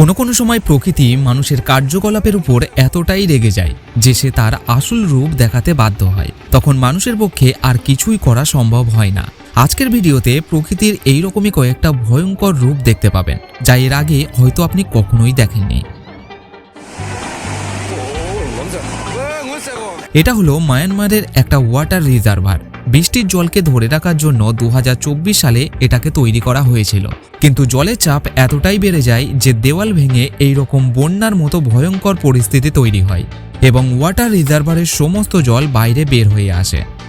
কোনো কোনো সময় প্রকৃতি মানুষের কার্যকলাপের উপর এতটাই রেগে যায় যে সে তার আসল রূপ দেখাতে বাধ্য হয়। তখন মানুষের পক্ষে আর কিছুই করা সম্ভব হয় না। আজকের ভিডিওতে প্রকৃতির এই রকমই কয়েকটা ভয়ঙ্কর রূপ দেখতে পাবেন, যা এর আগে হয়তো আপনি কখনোই দেখেননি। এটা হলো মায়ানমারের একটা ওয়াটার রিজার্ভার। বৃষ্টির জলকে ধরে রাখার জন্য দু হাজার চব্বিশ সালে এটাকে তৈরি করা হয়েছিল। কিন্তু জলের চাপ এতটাই বেড়ে যায় যে দেওয়াল ভেঙে এই রকম বন্যার মতো ভয়ঙ্কর পরিস্থিতি তৈরি হয় এবং ওয়াটার রিজার্ভারের সমস্ত জল বাইরে বের হয়ে আসে।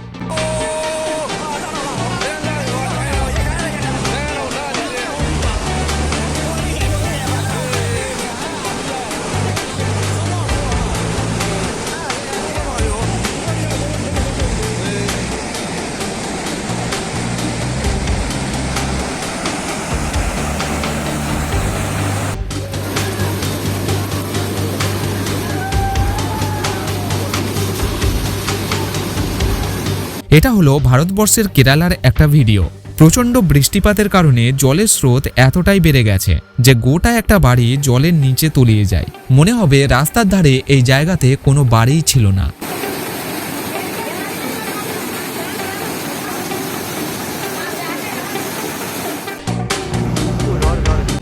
এটা হলো ভারতবর্ষের কেরালার একটা ভিডিও। প্রচণ্ড বৃষ্টিপাতের কারণে জলের স্রোত এতটাই বেড়ে গেছে যে গোটা একটা বাড়ি জলের নিচে তলিয়ে যায়। মনে হবে রাস্তার ধারে এই জায়গাতে কোনো বাড়িই ছিল না।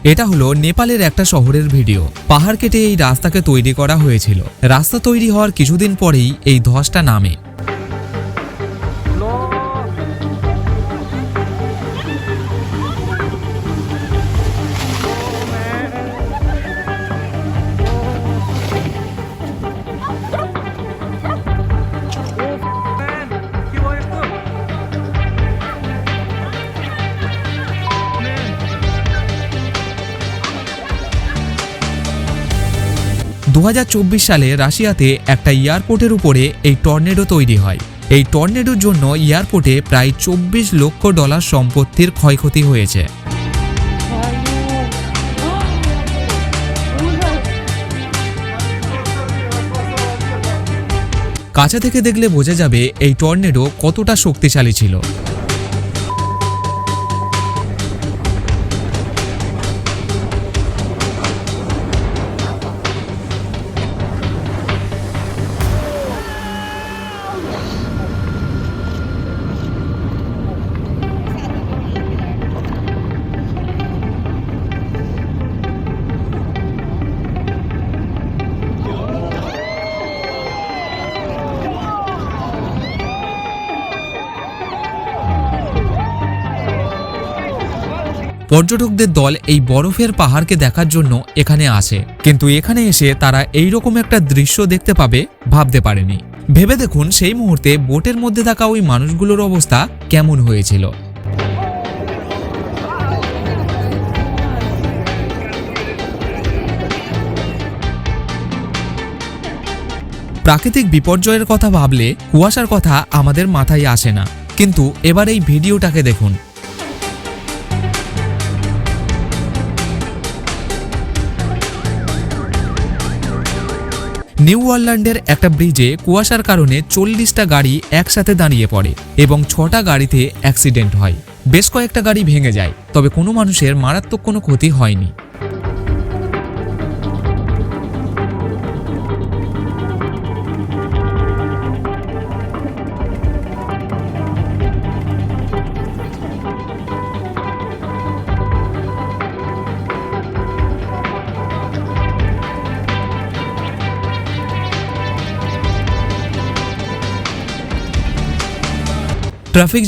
এটা হলো নেপালের একটা শহরের ভিডিও। পাহাড় কেটে এই রাস্তাকে তৈরি করা হয়েছিল। রাস্তা তৈরি হওয়ার কিছুদিন পরেই এই ধসটা নামে। দু হাজার চব্বিশ সালে রাশিয়াতে একটা এয়ারপোর্টের উপরে এই টর্নেডো তৈরি হয়। এই টর্নেডোর জন্য এয়ারপোর্টে প্রায় চব্বিশ লক্ষ ডলার সম্পত্তির ক্ষয়ক্ষতি হয়েছে। কাছে থেকে দেখলে বোঝা যাবে এই টর্নেডো কতটা শক্তিশালী ছিল। পর্যটকদের দল এই বরফের পাহাড়কে দেখার জন্য এখানে আসে। কিন্তু এখানে এসে তারা এই রকম একটা দৃশ্য দেখতে পাবে, ভাবতে পারেনি। ভেবে দেখুন সেই মুহূর্তে বোটের মধ্যে থাকা ওই মানুষগুলোর অবস্থা কেমন হয়েছিল। প্রাকৃতিক বিপর্যয়ের কথা ভাবলে কুয়াশার কথা আমাদের মাথায় আসে না। কিন্তু এবার এই ভিডিওটাকে দেখুন। নিউ ওয়ারল্যান্ডের একটা ব্রিজে কুয়াশার কারণে চল্লিশটা গাড়ি একসাথে দাঁড়িয়ে পড়ে এবং ছটা গাড়িতে অ্যাক্সিডেন্ট হয়। বেশ কয়েকটা গাড়ি ভেঙে যায়, তবে কোনো মানুষের মারাত্মক কোনো ক্ষতি হয়নি। ট্রাফিক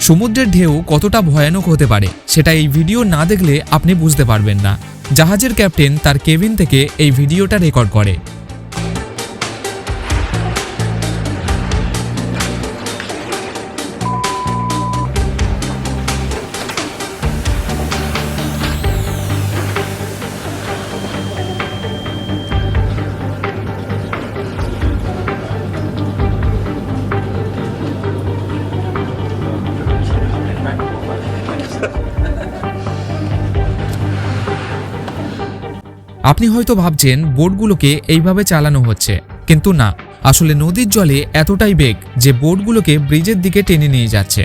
সমুদ্রের ঢেউ কতটা ভয়ানক হতে পারে, সেটা এই ভিডিও না দেখলে আপনি বুঝতে পারবেন না। জাহাজের ক্যাপ্টেন তার কেবিন থেকে এই ভিডিওটা রেকর্ড করে। আপনি হয়তো ভাবছেন বোটগুলোকে এইভাবে চালানো হচ্ছে, কিন্তু না। আসলে নদীর জলে এতটাই বেগ যে বোটগুলোকে ব্রিজের দিকে টেনে নিয়ে যাচ্ছে।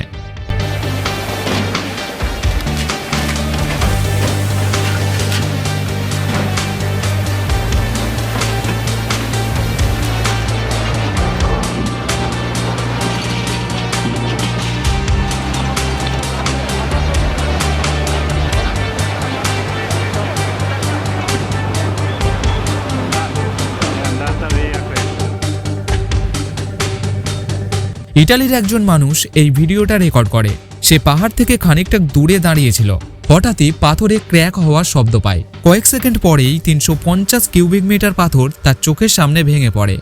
ইটালির একজন মানুষ এই ভিডিওটা রেকর্ড করে। সে পাহাড় থেকে খানিকটা দূরে দাঁড়িয়েছিল। হঠাৎই পাথরে ক্র্যাক হওয়ার শব্দ পায়। কয়েক সেকেন্ড পরেই তিনশো পঞ্চাশ কিউবিক মিটার পাথর তার চোখের সামনে ভেঙে পড়ে।